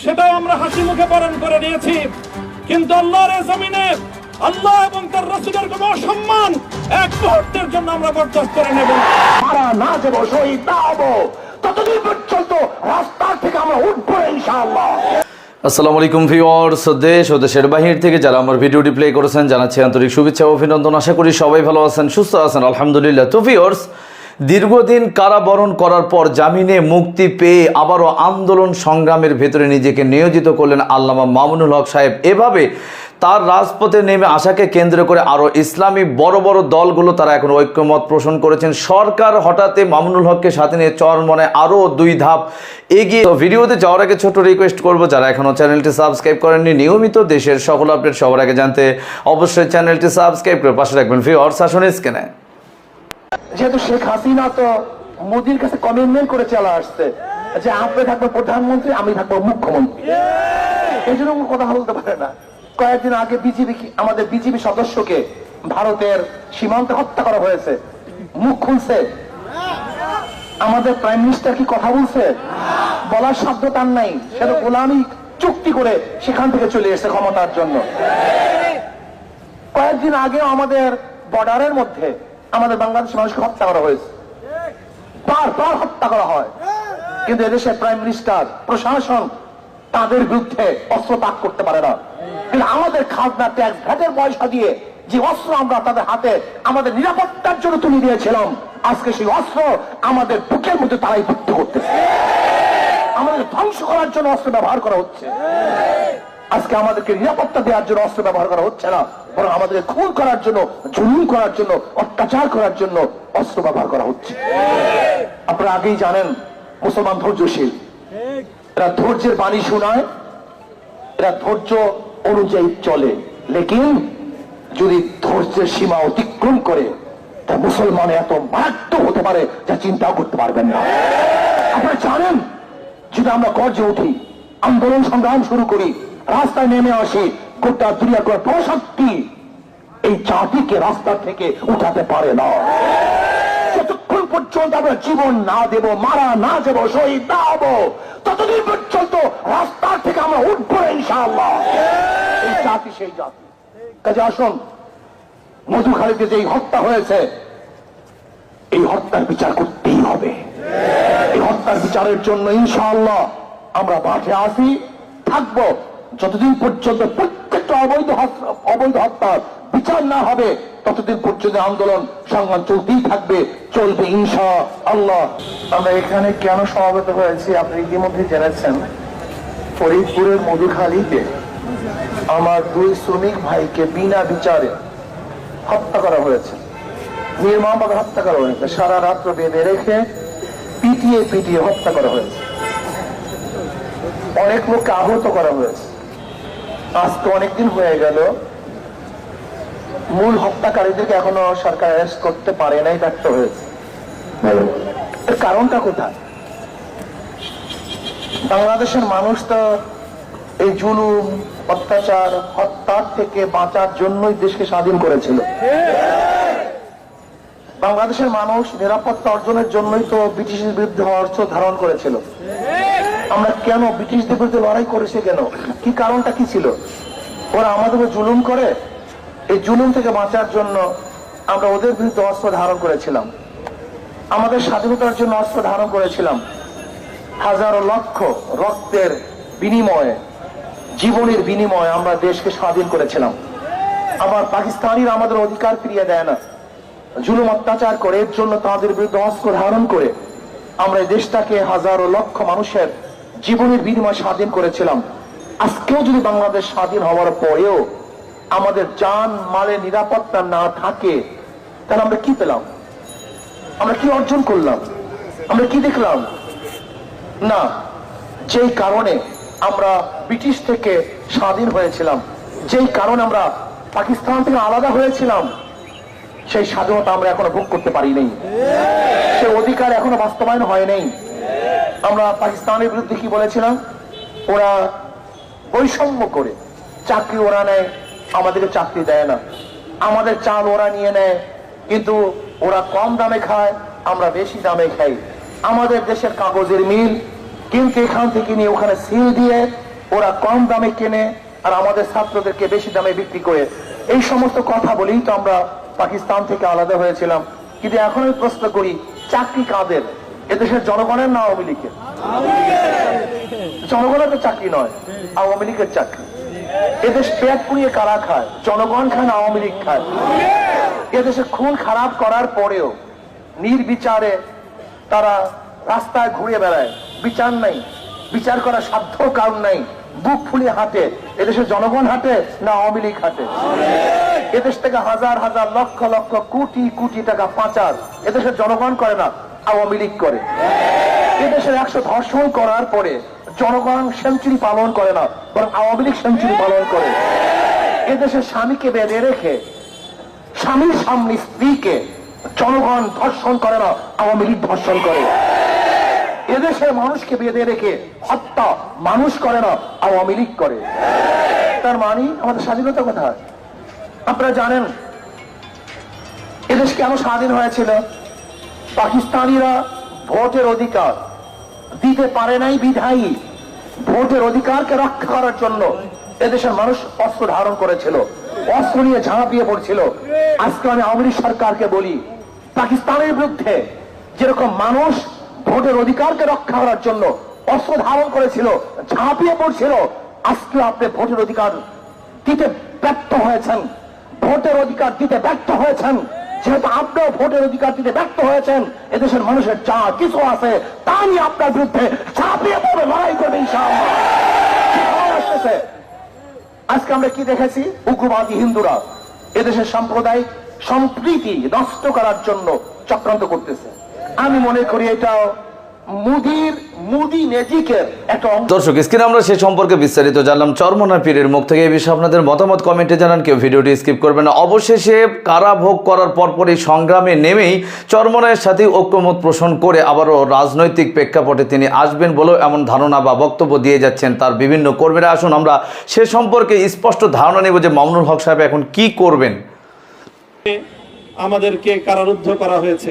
সেটাও আমরা হাসি মুখে পালন করে নিয়েছি। কিন্তু আল্লাহর জমিনে আল্লাহ এবং তার রসুলের কোন অসম্মান এক মুহূর্তের জন্য আমরা বরদাস্ত করে নেব। মারা না যাব শহীদ না হব। ততদিন পর্যন্ত রাস্তার থেকে আমরা উঠবো ইনশাআল্লাহ। আসসালামু আলাইকুম ভিউয়ার্স দেশ ও দেশের বাহির থেকে যারা আমার ভিডিওটি প্লে করেছেন জানাচ্ছি আন্তরিক শুভেচ্ছা ও অভিনন্দন। আশা করি সবাই ভালো আছেন সুস্থ আছেন আলহামদুলিল্লাহ। তো দীর্ঘদিন কারাবরণ করার পর জামিনে মুক্তি পেয়ে আবারও আন্দোলন সংগ্রামের ভেতরে নিজেকে নিয়োজিত করলেন আল্লামা মামুনুল হক সাহেব। এভাবে তার রাজপথে নেমে আসাকে কেন্দ্র করে আরও ইসলামী বড় বড় দলগুলো তারা এখন ঐক্যমত পোষণ করেছেন। সরকার হঠাৎ মামুনুল হককে সাথে নিয়ে চরমনে আরও দুই ধাপ এগিয়ে তো ভিডিওতে যাওয়ার আগে ছোট রিকোয়েস্ট করব, যারা এখনও চ্যানেলটি সাবস্ক্রাইব করেননি, নিয়মিত দেশের সকল আপডেট সবার আগে জানতে অবশ্যই চ্যানেলটি সাবস্ক্রাইব করে পাশে রাখবেন ফি অর শাসন স্ক্যানে যেহেতু শেখ হাসিনা তো মোদির কাছে কমিটমেন্ট করে চলে আসছে, যে আপনি থাকবে প্রধানমন্ত্রী, আমি থাকব মুখ্যমন্ত্রী। এই জন্য কথা বলতে পারে না। কয়েকদিন আগে বিজেপি আমাদের বিজেপি সদস্যকে ভারতের সীমান্তে হত্যা করা হয়েছে। মুখ খুলছে। আমাদের প্রাইম মিনিস্টার কি কথা বলছে? বলার শব্দ তার নাই। সেটা গোলামি, চুক্তি করে সেখান থেকে চলে এসেছে ক্ষমতার জন্য। কয়েকদিন আগেও আমাদের বর্ডারের মধ্যে আমাদের বাংলাদেশ মানুষকে হত্যা করা হয়েছে। বারবার হত্যা করা হয়। কিন্তু এদেশের প্রাইম মিনিস্টার প্রশাসন তাদের বিরুদ্ধে অস্ত্র তাক করতে পারে না। কিন্তু আমাদের খাজনা ট্যাক্স ভ্যাটের পয়সা দিয়ে যে অস্ত্র আমরা তাদের হাতে আমাদের নিরাপত্তার জন্য তুলে দিয়েছিলাম, আজকে সেই অস্ত্র আমাদের বুকের মধ্যে তারাই ভর্তি করতেছে। আমাদের ধ্বংস করার জন্য অস্ত্র ব্যবহার করা হচ্ছে। আজকে আমাদেরকে নিরাপত্তা দেওয়ার জন্য অস্ত্র ব্যবহার করা হচ্ছে না, বরং আমাদেরকে খুন করার জন্য, জুলুম করার জন্য, অত্যাচার করার জন্য অস্ত্র ব্যবহার করা হচ্ছে। আপনারা আগেই জানেন, মুসলমান ধৈর্যশীল। এরা ধৈর্যের বাণী শোনায়, এরা ধৈর্য অনুযায়ী চলে। লেকিন, যদি ধৈর্যের সীমা অতিক্রম করে, তা মুসলমান এত মারাত্মক হতে পারে যা চিন্তাও করতে পারবেন না। আপনারা জানেন, যদি আমরা গর্জে উঠি, আন্দোলন সংগ্রাম শুরু করি রাস্তায় নেমে আসি গোটা দুনিয়া করে প্রশক্তি এই জাতিকে রাস্তা থেকে উঠাতে পারে না। যতক্ষণ পর্যন্ত আমরা জীবন না দেব, মারা না যাব, শহীদ না হব, ততদিন পর্যন্ত রাস্তা থেকে আমরা উঠবো ইনশাআল্লাহ। এই জাতি সেই জাতি। কাজে আসুন মধুখালীতে যে হত্যা হয়েছে, এই হত্যার বিচার করতেই হবে। এই হত্যার বিচারের জন্য ইনশাআল্লাহ আমরা মাঠে আসি, থাকব। যতদিন পর্যন্ত প্রত্যেকটা অবৈধ অবৈধ হত্যার বিচার না হবে, ততদিন পর্যন্ত আন্দোলন সংগ্রাম চলতেই থাকবে, চলবে ইনশা আল্লাহ আমরা এখানে কেন সমাবেত হয়েছি? আপনি ইতিমধ্যে জেনেছেন, ফরিদপুরের মধুখালীতে আমার দুই শ্রমিক ভাইকে বিনা বিচারে হত্যা করা হয়েছে। নির্মমভাবে হত্যা করা হয়েছে। সারা রাত্র বেঁধে রেখে পিটিয়ে পিটিয়ে হত্যা করা হয়েছে। অনেক লোককে আহত করা হয়েছে। আজকে অনেকদিন হয়ে গেল। মূল হত্যাকারীদেরকে এখনও সরকার অ্যারেস্ট করতে পারে নাই ব্যর্থ হয়েছে। এর কারণটা কোথায়? বাংলাদেশের মানুষ তো এই জুলুম অত্যাচার হত্যার থেকে বাঁচার জন্যই দেশকে স্বাধীন করেছিল। বাংলাদেশের মানুষ নিরাপত্তা অর্জনের জন্যই তো ব্রিটিশের বিরুদ্ধে অর্থ ধারণ করেছিল। আমরা কেন ব্রিটিশদের বিরুদ্ধে লড়াই করেছি কেন? কি কারণটা কি ছিল? ওরা আমাদের জুলুম করে? এই জুলুম থেকে বাঁচার জন্য আমরা ওদের বিরুদ্ধে অস্ত্র ধারণ করেছিলাম। আমাদের স্বাধীনতার জন্য অস্ত্র ধারণ করেছিলাম। হাজারো লক্ষ রক্তের বিনিময়ে, জীবনের বিনিময়ে আমরা দেশকে স্বাধীন করেছিলাম। আবার পাকিস্তানিরা আমাদের অধিকার ফিরিয়ে দেয় না। জুলুম অত্যাচার করে, এর জন্য তাদের বিরুদ্ধে অস্ত্র ধারণ করে আমরা এই দেশটাকে হাজারো লক্ষ মানুষের জীবনের বিনিময় স্বাধীন করেছিলাম। আজকেও যদি বাংলাদেশ স্বাধীন হওয়ার পরেও আমাদের যান মালে নিরাপত্তা না থাকে, তাহলে আমরা কি পেলাম? আমরা কি অর্জন করলাম? আমরা কি দেখলাম? না, যেই কারণে আমরা ব্রিটিশ থেকে স্বাধীন হয়েছিলাম, যেই কারণে আমরা পাকিস্তান থেকে আলাদা হয়েছিলাম, সেই স্বাধীনতা আমরা এখনও ভোগ করতে পারি নাই। সে অধিকার এখনও বাস্তবায়ন হয় নাই। আমরা পাকিস্তানের বিরুদ্ধে কি বলেছিলাম? ওরা বৈষম্য করে চাকরি ওরা নেয়, আমাদেরকে চাকরি দেয় না। আমাদের চাল ওরা নিয়ে নেয়, কিন্তু ওরা কম দামে খায়, আমরা বেশি দামে খাই। আমাদের দেশের কাগজের মিল, কিন্তু এখান থেকে নিয়ে ওখানে সিল দিয়ে ওরা কম দামে কেনে আর আমাদের ছাত্রদেরকে বেশি দামে বিক্রি করে। এই সমস্ত কথা বলেই তো আমরা পাকিস্তান থেকে আলাদা হয়েছিলাম। কিন্তু এখন আমি প্রশ্ন করি, চাকরি কাদের? এদেশের জনগণের না আওয়ামী লীগের? জনগণের তো চাকরি নয়, আওয়ামী লীগের চাকরি। এদেশ পেট পুড়িয়ে কারা খায়? জনগণ খায় আওয়ামী লীগ খায়? এদেশে খুন খারাপ করার পরেও নির্বিচারে তারা রাস্তায় ঘুরে বেড়ায়। বিচার নাই, বিচার করার সাধ্য কারণ নাই। বুক ফুলিয়ে হাঁটে। এদেশের জনগণ হাঁটে না আওয়ামী লীগ হাতে এদেশ থেকে হাজার হাজার লক্ষ লক্ষ, কোটি কোটি টাকা পাচার এদেশের জনগণ করে না। আওয়ামী লীগ করে। এদেশের একশো ধর্ষণ করার পরে জনগণ সেঞ্চুরি পালন করে না, বরং আওয়ামী লীগ সেঞ্চুরি পালন করে। এদেশের স্বামীকে বেঁধে রেখে স্বামীর সামনে স্ত্রীকে জনগণ ধর্ষণ করে না, আওয়ামী লীগ ধর্ষণ করে। এদেশের মানুষকে বেঁধে রেখে হত্যা মানুষ করে না, আওয়ামী লীগ করে। তার মানে আমাদের স্বাধীনতা কোথায়? আপনারা জানেন এদেশ কেন স্বাধীন হয়েছিল? পাকিস্তানিরা ভোটের অধিকার দিতে পারে নাই বিধায়ী। ভোটের অধিকারকে রক্ষা করার জন্য এদেশের মানুষ অস্ত্র ধারণ করেছিল, অস্ত্র নিয়ে ঝাঁপিয়ে পড়ছিল। আজকে আমি আওয়ামী সরকারকে বলি, পাকিস্তানের বিরুদ্ধে যেরকম মানুষ ভোটের অধিকারকে রক্ষা করার জন্য অস্ত্র ধারণ করেছিল, ঝাঁপিয়ে পড়ছিল আজকে আপনি ভোটের অধিকার দিতে ব্যর্থ হয়েছেন। ভোটের অধিকার দিতে ব্যর্থ হয়েছেন। যেহেতু আপনিও ভোটের অধিকার দিতে ব্যর্থ হয়েছেন, এদেশের মানুষের যা কিছু আছে তা নিয়ে আপনার বিরুদ্ধে ঝাঁপিয়ে পড়বে, লড়াই করবে? আজকে আমরা কি দেখেছি? উগ্রবাদী হিন্দুরা এদেশের সাম্প্রদায়িক সম্প্রীতি নষ্ট করার জন্য চক্রান্ত করতেছে। আমি মনে করি এটা মুদির মুদি ম্যাজিকের একটা দর্শক স্ক্রিনে আমরা সে সম্পর্কে বিস্তারিত জানলাম। চরমনা পীরের মুখ থেকে এই বিষয়ে আপনাদের মতামত কমেন্টে জানান। কেউ ভিডিওটি স্কিপ করবেন না। অবশেষে কারা ভোগ করার পরপরই সংগ্রামে নেমেই চরমনায়ের সাথে ঐক্যমত পোষণ করে আবারও রাজনৈতিক প্রেক্ষাপটে তিনি আসবেন বলেও এমন ধারণা বা বক্তব্য দিয়ে যাচ্ছেন তার বিভিন্ন কর্মীরা। আসুন আমরা সে সম্পর্কে স্পষ্ট ধারণা নেব যে মামুনুল হক সাহেব এখন কি করবেন। আমাদেরকে কারারুদ্ধ করা হয়েছে।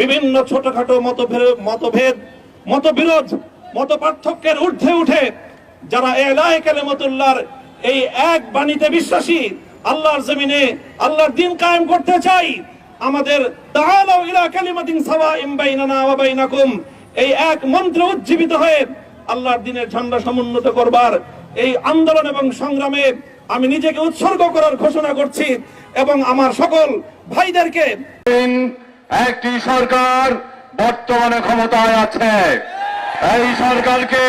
বিভিন্ন ছোটখাটো মতভেদ মতভেদ, মতবিরোধ মত পার্থক্যের ঊর্ধ্বে উঠে যারা এলায় কালেমতুল্লাহর এই এক বাণীতে বিশ্বাসী, আল্লাহর জমিনে আল্লাহর দিন কায়েম করতে চাই, আমাদের তাআলাউ ইলা কালিমাতিন সাওয়াইম বাইনানা ওয়া বাইনাকুম। এই এক মন্ত্রে উজ্জীবিত হয়ে আল্লাহর দিনের ঝান্ডা সমুন্নত করবার এই আন্দোলন এবং সংগ্রামে আমি নিজেকে উৎসর্গ করার ঘোষণা করছি এবং আমার সকল ভাইদেরকে একটি সরকার বর্তমানে ক্ষমতায় আছে। এই সরকারকে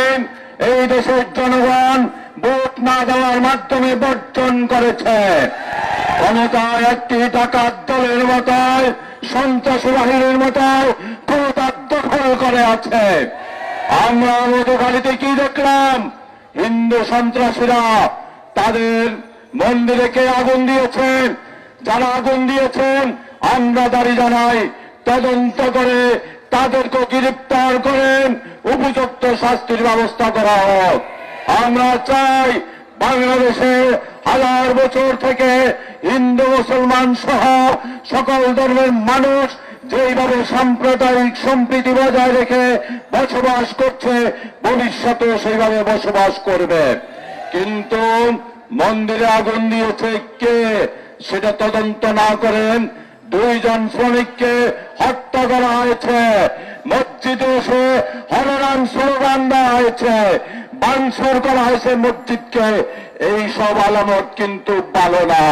এই দেশের জনগণ ভোট না দেওয়ার মাধ্যমে বর্জন করেছে। ক্ষমতায় একটি ডাকাত দলের মতো সন্ত্রাসী বাহিনীর মতো ক্ষমতা দখল করে আছে। আমরা মধুখালীতে কি দেখলাম? হিন্দু সন্ত্রাসীরা তাদের মন্দিরে কে আগুন দিয়েছেন? যারা আগুন দিয়েছেন আমরা দাঁড়ি জানাই তদন্ত করে তাদেরকে গ্রেপ্তার করেন উপযুক্ত শাস্তির ব্যবস্থা করা হোক। আমরা চাই বাংলাদেশে হাজার বছর থেকে হিন্দু, মুসলমান সহ সকল ধর্মের মানুষ যেইভাবে সাম্প্রদায়িক সম্প্রীতি বজায় রেখে বসবাস করছে, ভবিষ্যতেও সেইভাবে বসবাস করবে। কিন্তু মন্দিরে আগুন দিয়েছে কে? সেটা তদন্ত না করেন দুইজন শ্রমিককে হত্যা করা হয়েছে। মসজিদে এসে হররাম স্লোগান দেওয়া হয়েছে। বাংসুর করা হয়েছে মসজিদকে। এই সব আলামত কিন্তু ভালো না।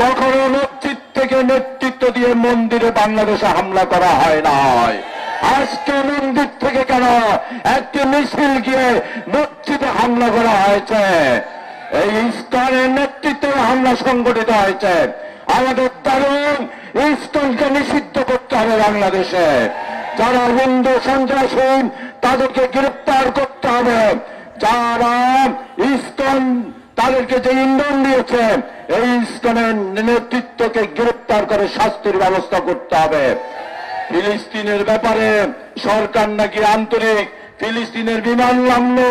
কখনো মসজিদ থেকে নেতৃত্ব দিয়ে মন্দিরে বাংলাদেশে হামলা করা হয় নাই। আজকে মন্দির থেকে কেন একটি মিছিল গিয়ে মসজিদে হামলা করা হয়েছে? এই ইস্কনের নেতৃত্বে হামলা সংগঠিত হয়েছে। আমাদের দারুণ ইস্কনকে নিষিদ্ধ করতে হবে বাংলাদেশে। যারা হিন্দু সন্ত্রাসী তাদেরকে গ্রেপ্তার করতে হবে। যারা ইস্কন, তাদেরকে যে ইন্ধন দিয়েছে, এই ইস্কনের নেতৃত্বকে গ্রেপ্তার করে শাস্তির ব্যবস্থা করতে হবে। ফিলিস্তিনের ব্যাপারে সরকার নাকি আন্তরিক, ফিলিস্তিনের বিমান নামলো